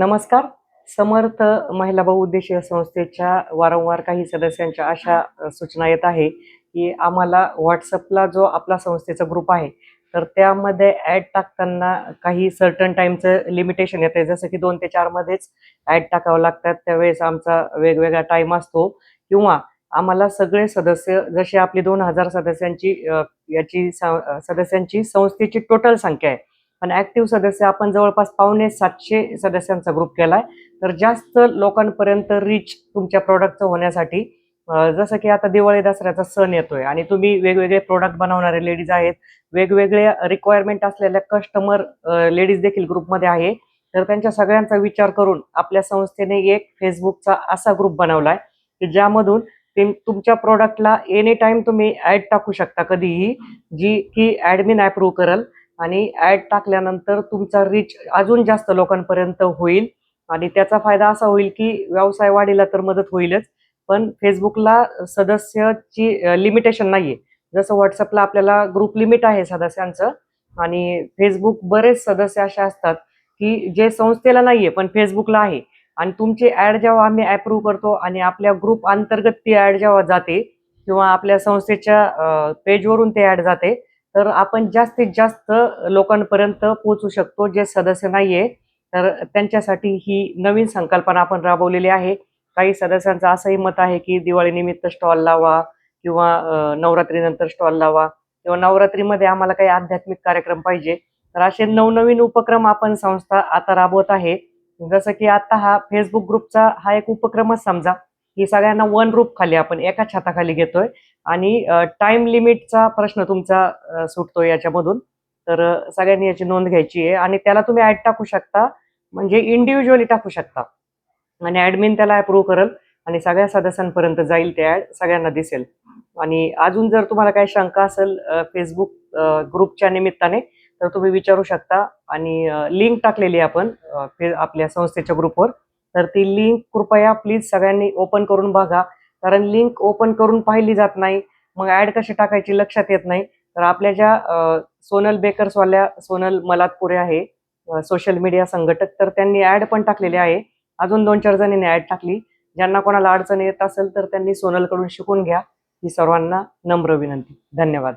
नमस्कार. समर्थ महिला बहुउद्देशीय संस्थेच्या वारंवार काही सदस्यांच्या अशा सूचना येत आहे की आम्हाला व्हॉट्सअपला जो आपला संस्थेचा ग्रुप आहे तर त्यामध्ये ॲड टाकताना काही सर्टन टाईमचं लिमिटेशन येतं जसं की दोन ते चारमध्येच ॲड टाकावं लागतात. त्यावेळेस आमचा वेगवेगळा टाईम असतो. किंवा आम्हाला सगळे सदस्य जसे आपली दोन हजार सदस्यांची याची स- सदस्यांची संस्थेची टोटल संख्या आहे. पण ऍक्टिव्ह सदस्य आपण जवळपास पावणे सातशे सदस्यांचा ग्रुप केला आहे तर जास्त लोकांपर्यंत रीच तुमच्या प्रोडक्टचं होण्यासाठी जसं की आता दिवाळी दसऱ्याचा सण येतोय आणि तुम्ही वेगवेगळे प्रोडक्ट बनवणारे लेडीज आहेत. वेगवेगळ्या रिक्वायरमेंट असलेल्या कस्टमर लेडीज देखील ग्रुपमध्ये आहे. तर त्यांच्या सगळ्यांचा विचार करून आपल्या संस्थेने एक फेसबुकचा असा ग्रुप बनवलाय की ज्यामधून ते तुमच्या प्रोडक्टला एनी टाइम तुम्ही ऍड टाकू शकता कधीही जी की ऍडमिन अप्रूव्ह करल. आणि ऍड टाकल्यानंतर तुमचा रीच अजून जास्त लोकांपर्यंत होईल. आणि त्याचा फायदा असा होईल की व्यवसाय वाढीला तर मदत होईलच पण फेसबुकला सदस्याची लिमिटेशन नाहीये. जसं व्हॉट्सअपला आपल्याला ग्रुप लिमिट आहे सदस्यांचं आणि फेसबुक बरेच सदस्य असे असतात की जे संस्थेला नाहीये पण फेसबुकला आहे. आणि तुमची ऍड जेव्हा आम्ही अप्रूव्ह करतो आणि आपल्या ग्रुप अंतर्गत ती ऍड जेव्हा जाते किंवा आपल्या संस्थेच्या पेजवरून ते ऍड जाते तर आपण जास्तीत जास्त लोकांपर्यंत पोहोचू शकतो जे सदस्य नाहीये. तर त्यांच्यासाठी ही नवीन संकल्पना आपण राबवलेली आहे. काही सदस्यांचं असंही मत आहे की दिवाळी निमित्त स्टॉल लावा किंवा नवरात्रीनंतर स्टॉल लावा किंवा नवरात्रीमध्ये आम्हाला काही आध्यात्मिक कार्यक्रम पाहिजे. तर असे नवनवीन उपक्रम आपण संस्था आता राबवत आहे. जसं की आता हा फेसबुक ग्रुपचा हा एक उपक्रमच समजा. की सगळ्यांना वन रूप खाली आपण एका छताखाली घेतोय. आणि टाइम लिमिटचा प्रश्न तुमचा सुटतो याच्यामधून. तर सगळ्यांनी याची नोंद घ्यायची आहे आणि त्याला तुम्ही ऍड टाकू शकता. म्हणजे इंडिव्हिज्युअली टाकू शकता. आणि ऍडमिन त्याला अप्रूव्ह करेल आणि सगळ्या सदस्यांपर्यंत जाईल ते ऍड सगळ्यांना दिसेल. आणि अजून जर तुम्हाला काही शंका असेल फेसबुक ग्रुपच्या निमित्ताने तर तुम्ही विचारू शकता. आणि लिंक टाकलेली आपण आपल्या संस्थेच्या ग्रुपवर तर ती लिंक कृपया प्लीज सगळ्यांनी ओपन करून बघा. कारण लिंक ओपन करून पाहिली जात नाही. मग ऍड कशी टाकायची लक्षात येत नाही. तर आपल्या ज्या सोनल बेकर्सवाल्या सोनल मलातपुरे आहे सोशल मीडिया संघटक तर त्यांनी ऍड पण टाकलेली आहे. अजून दोन चार जणींनी ऍड टाकली. ज्यांना कोणाला अडचण येत असेल तर त्यांनी सोनलकडून शिकून घ्या. ही सर्वांना नम्र विनंती. धन्यवाद.